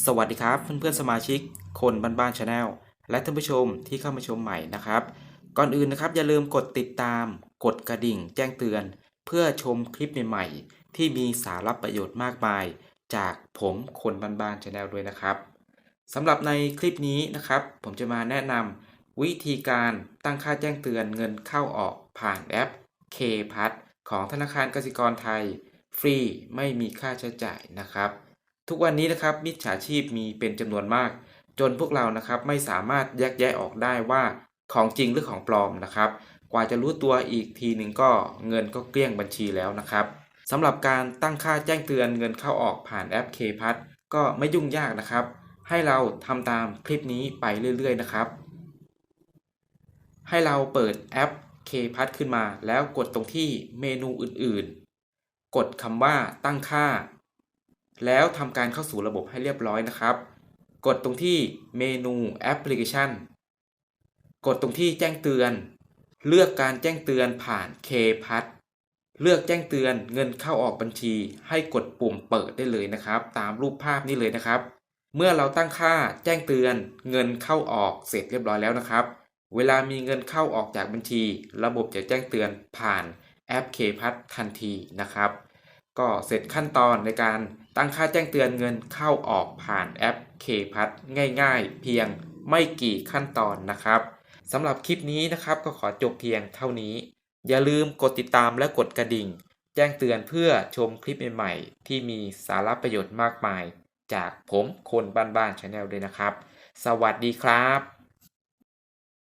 สวัสดีครับเพื่อนๆสมาชิกคนบ้านๆชาแนลและท่านผู้ชมที่เข้ามาชมใหม่นะครับ ก่อนอื่นนะครับอย่าลืมกดติดตาม กดกระดิ่ง แจ้งเตือน เพื่อชมคลิปใหม่ๆที่มีสาระประโยชน์มากมาย จากผมคนบ้านๆชาแนลด้วยนะครับสำหรับในคลิปนี้นะครับ ผมจะมาแนะนำวิธีการตั้งค่าแจ้งเตือนเงินเข้าออกผ่านแอป K พัทของธนาคารกสิกรไทย ฟรีไม่มีค่าใช้จ่ายนะครับ ทุกวันนี้นะครับมิจฉาชีพมีเป็นจำนวนมาก จนพวกเรานะครับไม่สามารถแยกแยะออกได้ว่าของจริงหรือของปลอมนะครับ กว่าจะรู้ตัวอีกทีหนึ่งก็เงินก็เกลี้ยงบัญชีแล้วนะครับสำหรับการตั้งค่าแจ้งเตือนเงินเข้าออกผ่านแอป K พัทก็ไม่ยุ่งยากนะครับ ให้เราทำตามคลิปนี้ไปเรื่อย ๆ นะครับ ให้เราเปิดแอป K พัทขึ้นมา แล้วกดตรงที่เมนูอื่นๆ กดคำว่าตั้งค่า แล้วทำการเข้าสู่ระบบให้เรียบร้อยนะครับ กดตรงที่เมนูแอปพลิเคชัน กดตรงที่แจ้งเตือน เลือกการแจ้งเตือนผ่าน K พัทเลือกแจ้งเตือนเงินเข้าออกบัญชี ให้กดปุ่มเปิดได้เลยนะครับ ตามรูปภาพนี้เลยนะครับ เมื่อเราตั้งค่าแจ้งเตือนเงินเข้าออกเสร็จเรียบร้อยแล้วนะครับ เวลามีเงินเข้าออกจากบัญชี ระบบจะแจ้งเตือนผ่านแอป K พัททันทีนะครับ ก็เสร็จขั้นตอนในการตั้งค่าแจ้งเตือนเงินเข้าออกผ่านแอป K พัทง่ายๆ เพียงไม่กี่ขั้นตอนนะครับสำหรับคลิปนี้นะครับก็ขอจบเพียงเท่านี้ อย่าลืมกดติดตามและกดกระดิ่ง แจ้งเตือนเพื่อชมคลิปใหม่ๆ ที่มีสาระประโยชน์มากมาย จากผมคนบ้านๆชาแนลด้วยนะครับ สวัสดีครับ